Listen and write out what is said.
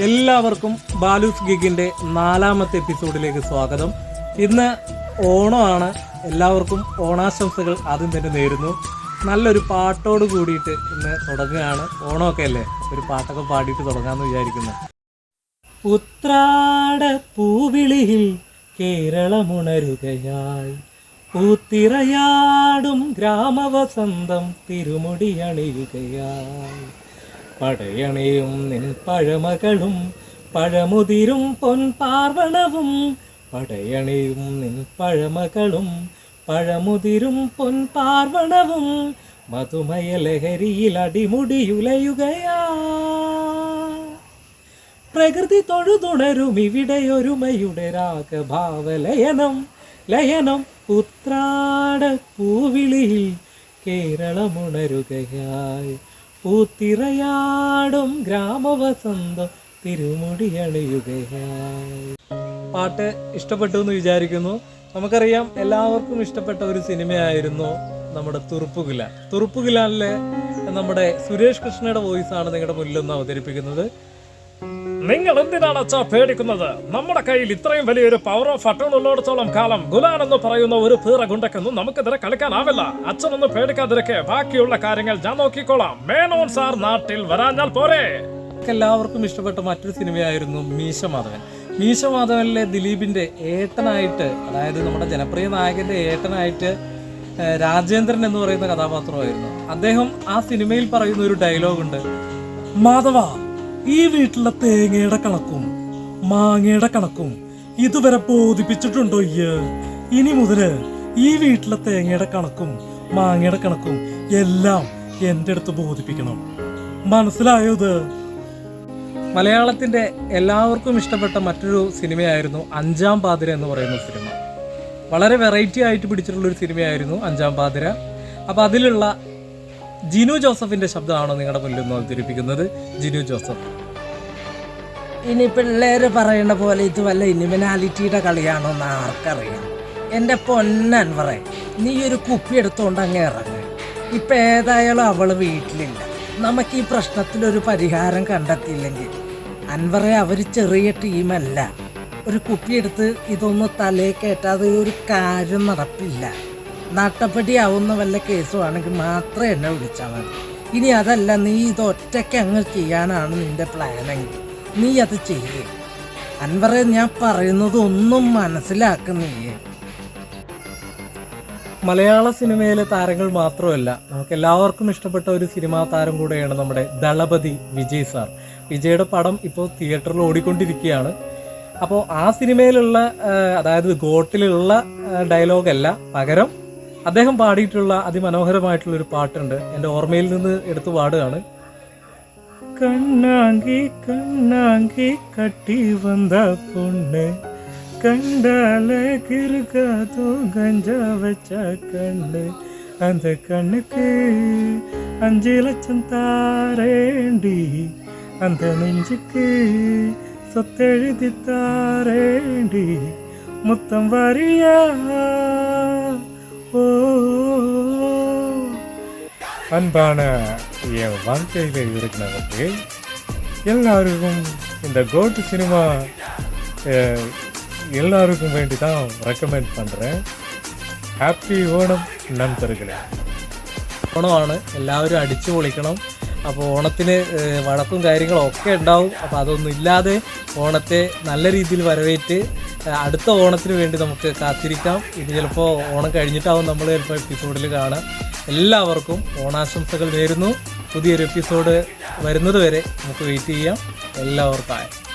എല്ലാവർക്കും ബാലൂസ് ഗിഗിന്റെ നാലാമത്തെ എപ്പിസോഡിലേക്ക് സ്വാഗതം. ഇന്ന് ഓണമാണ്. എല്ലാവർക്കും ഓണാശംസകൾ ആദ്യം തന്നെ നേരുന്നു. നല്ലൊരു പാട്ടോട് കൂടിയിട്ട് ഇന്ന് തുടങ്ങുകയാണ്. ഓണമൊക്കെ അല്ലേ? ഒരു പാട്ടൊക്കെ പാടിയിട്ട് തുടങ്ങാമെന്ന് വിചാരിക്കുന്നു. ഉത്രാട പൂവിളിയിൽ കേരളമുണരുകയായി. പൂത്തിറയാടും ഗ്രാമവസന്തം തിരുമുടി അണിയുകയായി. പടയണയും നിൻ പഴമകളും പഴമുതിരും പൊൻപാർവണവും പടയണയും നിൻ പഴമകളും പഴമുതിരും പൊൻപാർവണവും മധുമയ ലഹരിയിൽ അടിമുടിയുലയുകയാ. പ്രകൃതി തൊഴുതുണരും ഇവിടെയൊരുമയുടെ രാഗഭാവലയനം. ലയനം ഉത്രാട പൂവിളിയിൽ കേരളമുണരുകയായി. പൂത്തിറയാടും ഗ്രാമവസന്തം തിരുമുടി അണിയുകയായി പാട്ട് ഇഷ്ടപ്പെട്ടു എന്ന് വിചാരിക്കുന്നു. നമുക്കറിയാം എല്ലാവർക്കും ഇഷ്ടപ്പെട്ട ഒരു സിനിമയായിരുന്നു നമ്മുടെ തുറുപ്പുകില. തുറുപ്പുകിലാനിലെ നമ്മുടെ സുരേഷ് കൃഷ്ണയുടെ വോയിസ് ആണ് നിങ്ങളുടെ മുന്നിൽ ഒന്ന് അവതരിപ്പിക്കുന്നത്. നിങ്ങൾ എന്തിനാണ് അച്ഛാ പേടിക്കുന്നത്? നമ്മുടെ കയ്യിൽ ഇത്രയും വലിയൊരു പവർ ഓഫ് അട്ടോൺ ഉള്ളിടത്തോളം കാലം ഗുലാൻ എന്ന് പറയുന്ന ഒരു പീറ ഗുണ്ടക്കൊന്നും നമുക്കെതിരെ കളിക്കാനാവില്ല. അച്ഛനൊന്ന് പേടിക്കാതിരിക്കെ ബാക്കിയുള്ള കാര്യങ്ങൾ ഞാൻ നോക്കിക്കോളാം. മേനോൻ സാർ നാട്ടിൽ വരാഞ്ഞാൽ പോരെ. എല്ലാവർക്കും ഇഷ്ടപ്പെട്ട മറ്റൊരു സിനിമയായിരുന്നു മീശ മാധവൻ മീശ മാധവനിലെ ദിലീപിന്റെ ഏട്ടനായിട്ട് അതായത് നമ്മുടെ ജനപ്രിയ നായകന്റെ ഏട്ടനായിട്ട് രാജേന്ദ്രൻ എന്ന് പറയുന്ന കഥാപാത്രമായിരുന്നു. അദ്ദേഹം ആ സിനിമയിൽ പറയുന്ന ഒരു ഡയലോഗ് ഉണ്ട് മാധവ ഈ വീട്ടിലെ തേങ്ങയുടെ കണക്കും മാങ്ങയുടെ കണക്കും ഇതുവരെ ബോധിപ്പിച്ചിട്ടുണ്ടോ ഇയ്യ് ഇനി മുതൽ ഈ വീട്ടിലെ തേങ്ങയുടെ കണക്കും മാങ്ങയുടെ കണക്കും എല്ലാം എന്റെ അടുത്ത് ബോധിപ്പിക്കണം. മനസ്സിലായോ ഇത്? മലയാളത്തിന്റെ എല്ലാവർക്കും ഇഷ്ടപ്പെട്ട മറ്റൊരു സിനിമയായിരുന്നു അഞ്ചാം പാതിര എന്ന് പറയുന്ന സിനിമ. വളരെ വെറൈറ്റി ആയിട്ട് പിടിച്ചിട്ടുള്ള ഒരു സിനിമയായിരുന്നു അഞ്ചാം പാതിര. അപ്പോൾ അതിലുള്ള ജിനു ജോസഫിന്റെ ശബ്ദമാണോ നിങ്ങളുടെ മുന്നിൽ നിന്ന് അവതരിപ്പിക്കുന്നത്? ജിനു ജോസഫ്. ഇനി പിള്ളേര് പറയുന്ന പോലെ ഇത് വല്ല ഇനിമിനാലിറ്റിയുടെ കളിയാണോ എന്ന് ആർക്കറിയാം. എന്റെ പൊന്നൻ പറയും നീ ഒരു കുപ്പി എടുത്തുകൊണ്ട് അങ്ങ് ഇറങ്ങ്. ഇപ്പൊ ഏതായാലും അവൾ വീട്ടിലില്ല. നമുക്ക് ഈ പ്രശ്നത്തിലൊരു പരിഹാരം കണ്ടെത്തിയില്ലെങ്കിൽ. അൻവറെ അവർ ചെറിയ ടീമല്ല. ഒരു കുപ്പി എടുത്ത് ഇതൊന്ന് തലേ കയറ്റാതെ ഒരു കാര്യം നടപ്പില്ല. നാട്ടപ്പടിയാവുന്ന വല്ല കേസുമാണെങ്കിൽ മാത്രമേ എന്നെ വിളിച്ചാൽ മതി. ഇനി അതല്ല നീ ഇത് ഒറ്റയ്ക്ക് അങ്ങ് ചെയ്യാനാണ് നിന്റെ പ്ലാനെങ്കിൽ. നീ അത് ചെയ്യേ. അൻവറെ ഞാൻ പറയുന്നത് ഒന്നും മനസ്സിലാക്കുന്നില്ലേ? മലയാള സിനിമയിലെ താരങ്ങൾ മാത്രമല്ല നമുക്ക് എല്ലാവർക്കും ഇഷ്ടപ്പെട്ട ഒരു സിനിമാ താരം കൂടെയാണ് നമ്മുടെ ദളപതി വിജയ് സാർ. വിജയുടെ പടം ഇപ്പോൾ തിയേറ്ററിൽ ഓടിക്കൊണ്ടിരിക്കുകയാണ്. അപ്പോൾ ആ സിനിമയിലുള്ള അതായത് ഗോട്ടിലുള്ള ഡയലോഗല്ല പകരം അദ്ദേഹം പാടിയിട്ടുള്ള അതിമനോഹരമായിട്ടുള്ള ഒരു പാട്ടുണ്ട് എൻ്റെ ഓർമ്മയിൽ നിന്ന് എടുത്തു പാടുകയാണ് കണ്ണാങ്കി കണ്ണാങ്കി കട്ടി വന്ന പൊണ്ണ് കണ്ടാല കിറുകാതോ கஞ்சா வச்ச கண்ணு அந்த கண்ணுக்கு அஞ்சு லட்சம் தாரேண்டி அந்த நெஞ்சுக்கு சொத்தெழுதி தாரேண்டி முத்தம் வரியா அன்பான என் வாழ்க்கையில் இருக்கிறவருக்கு எல்லாருக்கும் இந்த கோட்டு சினிமா அஹ், எல்லாருக்கும் வேண்டி தான் ரெக்கமெண்ட் பண்ணுறேன் ഹാപ്പി ഓണം നൻപറുകളെ ഓണമാണ് എല്ലാവരും അടിച്ചു പൊളിക്കണം അപ്പോൾ ഓണത്തിന് ഏഹ്, വഴക്കും കാര്യങ്ങളും ഒക്കെ ഉണ്ടാവും അപ്പോൾ അതൊന്നും ഇല്ലാതെ ഓണത്തെ നല്ല രീതിയിൽ വരവേറ്റ് ഏഹ്, അടുത്ത ഓണത്തിന് വേണ്ടി നമുക്ക് കാത്തിരിക്കാം ഇനി ചിലപ്പോൾ ഓണം കഴിഞ്ഞിട്ടാവും നമ്മൾ ചിലപ്പോൾ എപ്പിസോഡിൽ കാണാം എല്ലാവർക്കും ഓണാശംസകൾ നേരുന്നു. പുതിയൊരു എപ്പിസോഡ് വരുന്നത് വരെ നമുക്ക് വെയിറ്റ് ചെയ്യാം. എല്ലാവർക്കും